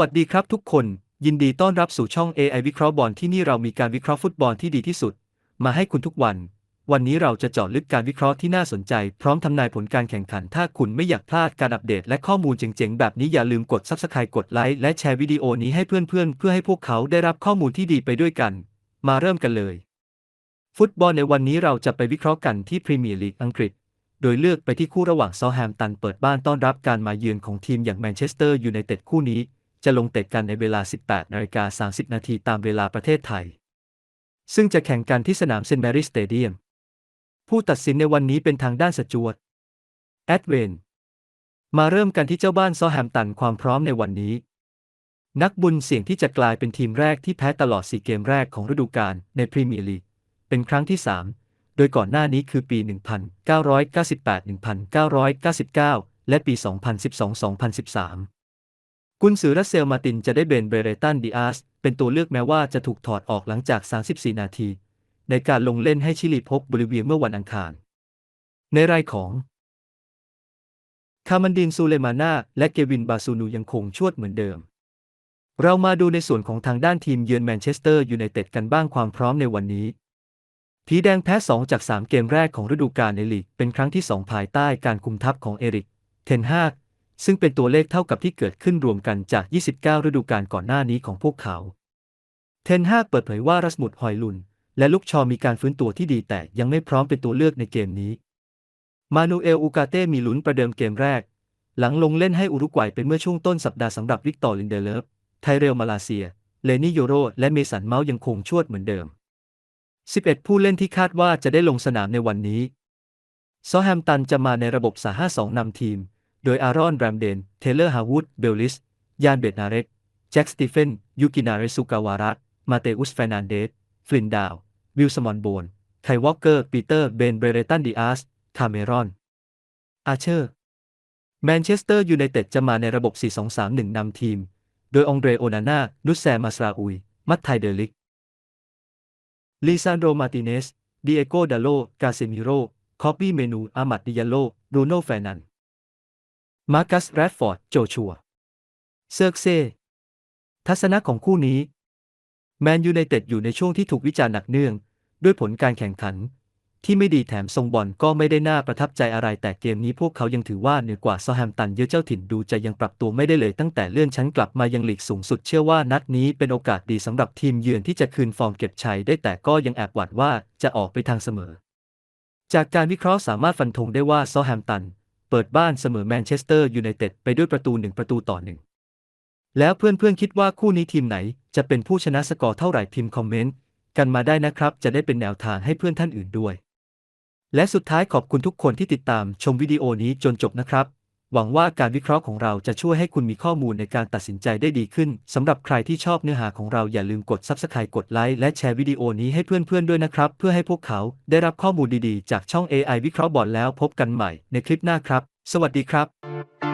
วัสดีครับทุกคน ยินดีต้อนรับสู่ช่อง AI วิเคราะห์บอลที่นี่เรามีการวิเคราะห์ฟุตบอลที่ดีที่สุด มาให้คุณทุกวัน วันนี้เราจะเจาะลึกการวิเคราะห์ที่น่าสนใจ พร้อมทำนายผลการแข่งขัน ถ้าคุณไม่อยากพลาดการอัปเดต และข้อมูลเจ๋งๆ แบบนี้อย่าลืมกด Subscribe กดไลค์และแชร์วิดีโอนี้ให้เพื่อนๆ เพื่อให้พวกเขาได้รับข้อมูลที่ดีไปด้วยกัน มาเริ่มกันเลย ฟุตบอลในวันนี้เราจะไปวิเคราะห์กันที่พรีเมียร์ลีกอังกฤษโดยเลือกไปที่คู่ระหว่างเซาแฮมตันเปิดบ้านต้อนรับการมาเยือนของทีมอย่างแมนเชสเตอร์ยูไนเต็ดคู่นี้ จะลงเตะกันในเวลา 18นาฬิกา30 นาทีตามเวลาประเทศไทย ซึ่งจะแข่งกันที่สนามเซนต์แมรี่สเตเดียม ผู้ตัดสินในวันนี้เป็นทางด้านสจวตแอดเวน มาเริ่มกันที่เจ้าบ้านซาท์แฮมตันความพร้อมในวันนี้ นักบุญเสี่ยงที่จะกลายเป็นทีมแรกที่แพ้ตลอด 4 เกมแรกของฤดูกาลในพรีเมียร์ลีก เป็นครั้งที่ 3 โดยก่อนหน้านี้คือปี 1998 1999 และปี 2012-2013 กุนซือรัสเซลมาตินจะได้เบนเบเรตันดิอาสเป็นตัวเลือกแม้ว่าจะถูกถอดออกหลังจาก 34 นาที ในการลงเล่นให้ชิลีพบบริเวียเมื่อวันอังคาร ในรายของ คามันดินซูเลมาน่าและเกวินบาซูนูยังคงชวดเหมือนเดิม เรามาดูในส่วนของทางด้านทีมเยือนแมนเชสเตอร์ยูไนเต็ดกันบ้างความพร้อมในวันนี้ผีแดงแพ้ 2 จาก 3 เกมแรกของฤดูกาลในลีก เป็นครั้งที่ 2 ภายใต้การคุมทัพของเอริก เทนฮาก ซึ่งเป็นตัวเลขเท่ากับที่เกิดขึ้นรวมกันจาก 29 ฤดูกาลก่อนหน้านี้ของพวกเขา เทนฮากเปิดเผยว่ารัสมุดฮอยลุน และลุกชอมีการฟื้นตัวที่ดีแต่ยังไม่พร้อมเป็นตัวเลือกในเกมนี้ มานูเอลอูกาเต้มีลุ้นประเดิมเกมแรก หลังลงเล่นให้อุรุกวัยเป็นเมื่อช่วงต้นสัปดาห์สำหรับวิกตอร์ลินเดเลฟ ไทเรลมาลาเซีย เลนี่โยโร และเมสันเมาส์ยังคงชวดเหมือนเดิม 11 ผู้เล่นที่คาดว่าจะได้ลงสนามในวันนี้ซอแฮมตันจะมาในระบบสา5-2นำทีม โดยอารอนแรมเดน เทเลอร์ฮาวูด เบลลิส ยานเบตนาเรกแจ็คสตีเฟน ยูกินาเรสุกาวาระ มาเตอุสเฟรนันเดส ฟลินดาว วิลสมอนโบนไควอลเกอร์ ปีเตอร์ เบน เบเรตันดิอาส คาเมรอน อาเชอร์ แมนเชสเตอร์ยูไนเต็ดจะมาในระบบ 4-2-3-1 นำทีม โดยองเดรโอนาน่านุสแซมาสราอุย มัตไทเดลิกลิซานโดมาติเนส ดิเอโกดาโล กาเซมิโร คอปปี้เมนู อามัดดิยาโล บรูโน่แฟนัน มาร์คัสแรดฟอร์ด โจชัว เซิร์กเซ ทัศนะของคู่นี้ แมนยูไนเต็ดอยู่ในช่วงที่ถูกวิจารณ์หนักเนื่อง ด้วยผลการแข่งขัน ที่ไม่ดีแถมทรงบอลก็ไม่ได้น่าประทับใจอะไรแต่เกมนี้พวกเขายังถือว่าเหนือกว่าซาแฮมตันเยอะเจ้าถิ่นดูจะยังปรับตัวไม่ได้เลยตั้งแต่เลื่อนชั้นกลับมายังหลีกสูงสุดเชื่อว่านัดนี้เป็นโอกาสดีสำหรับทีมเยือนที่จะคืนฟอร์มเก็บชัยได้แต่ก็ยังแอบหวั่นว่าจะออกไปทางเสมอ จากการวิเคราะห์สามารถฟันธงได้ว่าซาแฮมตัน เปิดบ้านเสมอแมนเชสเตอร์ยูไนเต็ดไปด้วยประตูหนึ่งประตูต่อหนึ่งแล้วเพื่อนๆคิดว่าคู่นี้ทีมไหน จะเป็นผู้ชนะสกอร์เท่าไหร่พิมพ์คอมเมนต์กันมาได้นะครับ จะได้เป็นแนวทางให้เพื่อนท่านอื่นด้วย และสุดท้ายขอบคุณทุกคนที่ติดตามชมวิดีโอนี้จนจบนะครับ หวังว่าการวิเคราะห์ของเราจะช่วยให้คุณมีข้อมูลในการตัดสินใจได้ดีขึ้น สำหรับใครที่ชอบเนื้อหาของเราอย่าลืมกด Subscribe กดไลค์และแชร์วิดีโอนี้ให้เพื่อนๆด้วยนะครับ เพื่อให้พวกเขาได้รับข้อมูลดีๆ จากช่อง AI วิเคราะห์บอร์ดแล้วพบกันใหม่ในคลิปหน้าครับ สวัสดีครับ